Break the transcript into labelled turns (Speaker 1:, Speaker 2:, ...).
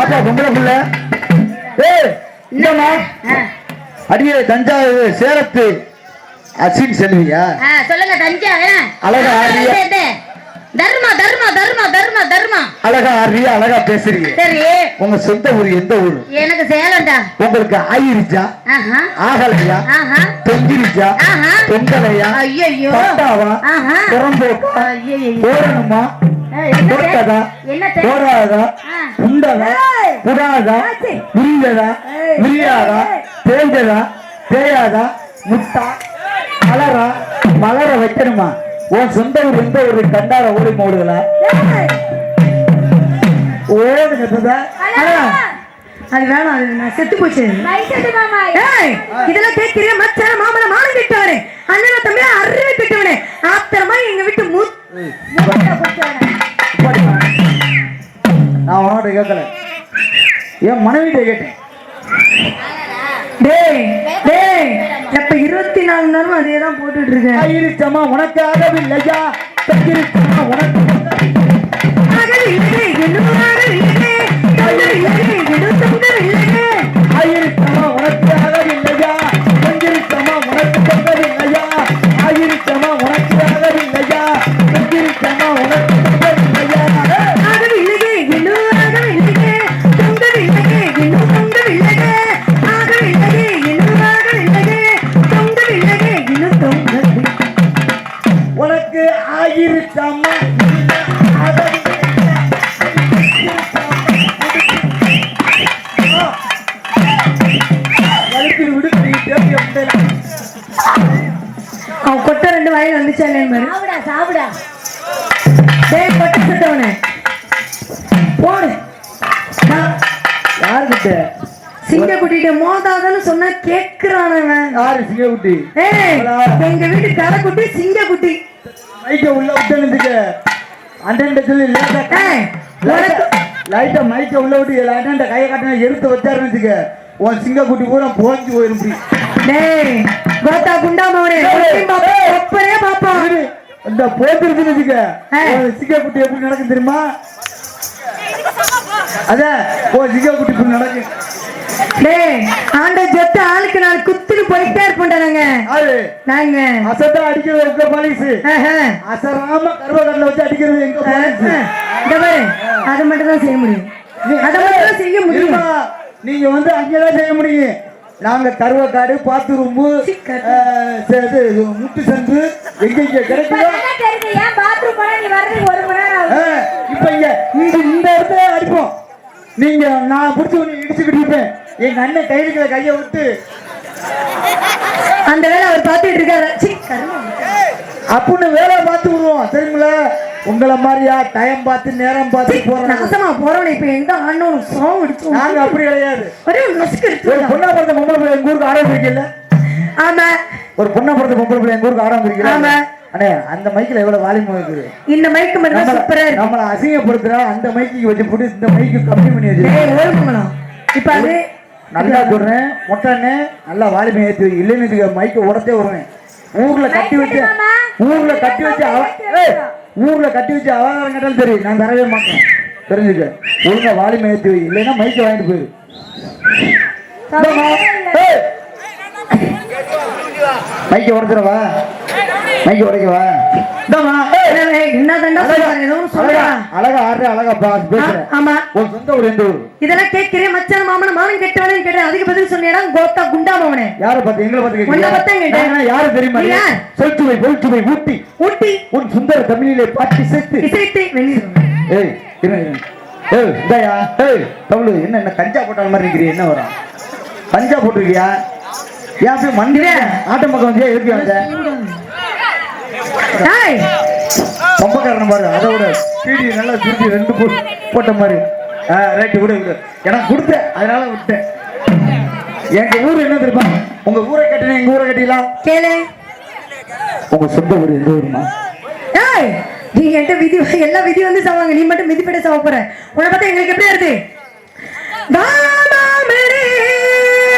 Speaker 1: பாப்பா பொம்பளை புள்ள. இல்லம்மா அடியே தஞ்சாவூர் சேலத்து அசின் செல்வியா?
Speaker 2: சொல்லுங்க தஞ்சா ஆ.
Speaker 1: அழகா.
Speaker 2: தர்மா தர்மா தர்மா தர்மா தர்மா.
Speaker 1: அழகா ஆடுறியா அழகா பேசுறீங்க.
Speaker 2: சரி.
Speaker 1: உங்க சொந்த ஊர் எந்த ஊர்?
Speaker 2: எனக்கு சேலம்டா.
Speaker 1: உங்களுக்கு ஆயிருச்சா ஆகலையா? தொங்கிருச்சா. தொங்கலையா?
Speaker 2: ஐயையோ.
Speaker 1: பட்டாவா. புறம்போக்கா?
Speaker 2: ஐயையோ.
Speaker 1: தொட்டதா போடாதா. உண்டதா. புடாதா தேயாதா முட்டா மலரா மலர வைக்கணுமா? உன் சொந்த ஊர் எந்த ஊரு? கண்டார ஓடி.
Speaker 3: அழகா. அது வேணாம் அது நான் செத்து போச்சு. இதெல்லாம் கேட்கிறீங்க மச்சான மாமல மானம் கெட்டவனே. அண்ணன் தம்பி அருமை கெட்டவனே ஆத்திரமா
Speaker 1: உன்கிட்ட கேட்கல. என் மனைவிட்ட கேட்டேன்.
Speaker 3: டேய் டேய் எப்ப இருபத்தி நாலு நேரமும் அதே தான் போட்டுட்டு இருக்கேன்.
Speaker 1: ஆயிருச்சம்மா உனக்காகவில்லையா உனக்கு தேடி வந்தேன்
Speaker 3: அவன் கொட்டை ரெண்டு வாயில் வந்துச்சானே பாரு
Speaker 2: சாப்பிடா சாப்பிடா.
Speaker 3: டேய் கொட்டை சுட்டவனே சிங்க குட்டிட்ட மோதாதன்னு சொன்னா கேக்குறான் அவன்
Speaker 1: யாரு சிங்கக்குட்டி?
Speaker 3: ஏய் எங்க வீட்டு கரை குட்டி சிங்க குட்டி
Speaker 1: மைக்க உள்ள விட்டு அண்ணன் சொல்லி லேட்டா. லைட்டா மைக்க உள்ள விட்டு அண்ணன் கையை காட்டினா எடுத்து வச்சாருன்னு வச்சுக்க. உன் சிங்கக்குட்டி பூரா போஞ்சு இப்படி.
Speaker 3: டேய் கோத்தா பாப்பா
Speaker 1: ஏய்.
Speaker 3: ஒப்பரே பாப்பா.
Speaker 1: இந்த போத்திருக்குன்னு வச்சுக்க. சிங்கக்குட்டி எப்படி நடக்கும் தெரியுமா? அத உன் சிங்கக்குட்டி இப்படி நடக்கும்
Speaker 3: டேய் ஆண்ட ஜொத்து ஆளுக்கு நாலு குத்துக்கு போயிட்டே இருப்போம்டா நாங்க நாங்க.
Speaker 1: அசத்தா அடிக்கிறது எங்க
Speaker 3: ஆஹா.
Speaker 1: அசராம கருவக்கடல வச்சு அடிக்கிறது எங்க
Speaker 3: பாரு அதை மட்டும் தான் செய்ய முடியும். அதை மட்டும் தான் செய்ய முடியும்.
Speaker 1: நீங்க வந்து அங்கதான் செய்ய முடியும். நாங்க கருவக்காடு பாத்துரும்பு முட்டு சந்து எங்க இங்க கிடைக்குதோ
Speaker 2: என்ன தெரியுது ஏன் பாத்ரூம் போனா நீ வர்றதுக்கு ஒரு மணி நேரம் ஆகுது
Speaker 1: ஆ, இப்ப இங்க இந்த இந்த இடத்துல அடிப்போம் நீங்க நான் பிடிச்சி உன்னை இடிச்சுக்கிட்டு இருப்பேன். எங்க அண்ணன் கையில கையை விட்டு
Speaker 3: அந்த வேலை அவர் பார்த்துட்டு இருக்காரு.
Speaker 1: அப்படின்னு வேலை பார்த்து விடுவோம் தெரியுங்களா உங்களை மாதிரியா டைம் பார்த்து நேரம் பார்த்து போறோம்
Speaker 3: நாசமா போறவனை இப்ப எங்க ஆண்டவன் சோம் அடிச்சு
Speaker 1: நாங்க அப்படி கிடையாது.
Speaker 3: ஒரே ஒரு நசுக்கு
Speaker 1: ஒரு பொண்ணா பிறந்த பொம்பளை பிள்ளை எங்க ஊருக்கு வந்திருக்கீல்ல
Speaker 3: ஆமா.
Speaker 1: ஒரு பொண்ணா பிறந்த பொம்பளை பிள்ளை எங்க ஊருக்கு வந்திருக்கீங்க
Speaker 3: ஆமா.
Speaker 1: அண்ணே அந்த மைக்கில் எவ்வளவு வாலியம் இருக்குது?
Speaker 3: இந்த மைக்கு மட்டும் சூப்பரா இருக்கு.
Speaker 1: நம்மளை அசிங்கப்படுத்துறா அந்த மைக்கு வச்சு போட்டு இந்த மைக்கு கம்மி பண்ணி வச்சு
Speaker 3: ஏய் ஓடுமங்கலம் இப்ப அது
Speaker 1: நல்லா சொல்றேன். மொட்டண்ணே நல்லா வாலிமை ஏற்றி. இல்லைன்னு மைக்கை உடச்சே வருவேன். ஊர்ல கட்டி வச்சு ஊர்ல கட்டி வச்சு ஊர்ல கட்டி வச்சு அவகாரம் கேட்டாலும் சரி நான் தரவே மாட்டேன். தெரிஞ்சுக்க. ஒழுங்கா வாலிமை ஏற்றி இல்லைன்னா மைக்கை வாங்கிட்டு போயிரு. மைக்கை உடச்சிடவா மைக்கை உடைக்கவா
Speaker 3: இதெல்லாம் கேட்கிறேன் மச்சான் மாமன மாமன் கெட்டவனே கேட்டேன். அதுக்கு பதில் சொன்னேடா கோத்தா குண்டா மாமனே.
Speaker 1: யார எங்களை
Speaker 3: உன்னை கேட்டேன்.
Speaker 1: கேட்கிறீங்க யாரு தெரியுமா? சொல்சுவை பொல்சுவை ஊட்டி.
Speaker 3: ஊட்டி.
Speaker 1: உன் சுந்தர தமிழிலே பாட்டி சேர்த்து
Speaker 3: இசைத்து வெளியே
Speaker 1: ஏய். ஏய் இந்தாயா? ஏய் தமிழ் என்ன என்ன கஞ்சா போட்டால் மாதிரி இருக்கிறீ என்ன வரும்? கஞ்சா போட்டிருக்கியா? ஏன் போய் மண்டியில ஆட்டம் பக்கம் வந்தியா எதுக்கு வந்த.
Speaker 3: டேய்
Speaker 1: பொம்பக்காரன் பாரு அதை விட. பீடி நல்லா திருப்பி ரெண்டு போட்டு போட்ட மாதிரி. ஆ ரைட்டு விடு விடு. எனக்கு கொடுத்தேன். அதனால விட்டேன். எங்க ஊர் என்ன தெரியுமா? உங்க ஊரை கட்டினா எங்க ஊரை கட்டிக்கலாம்
Speaker 3: கேளு.
Speaker 1: உங்க சொந்த ஊர் எந்த ஊருமா?
Speaker 3: ஏய் நீ என்கிட்ட விதி எல்லா விதி வந்து சாவாங்க. நீ மட்டும் மிதிப்பட சாவ போற உன்னை பார்த்தா எங்களுக்கு எப்படி இருக்கு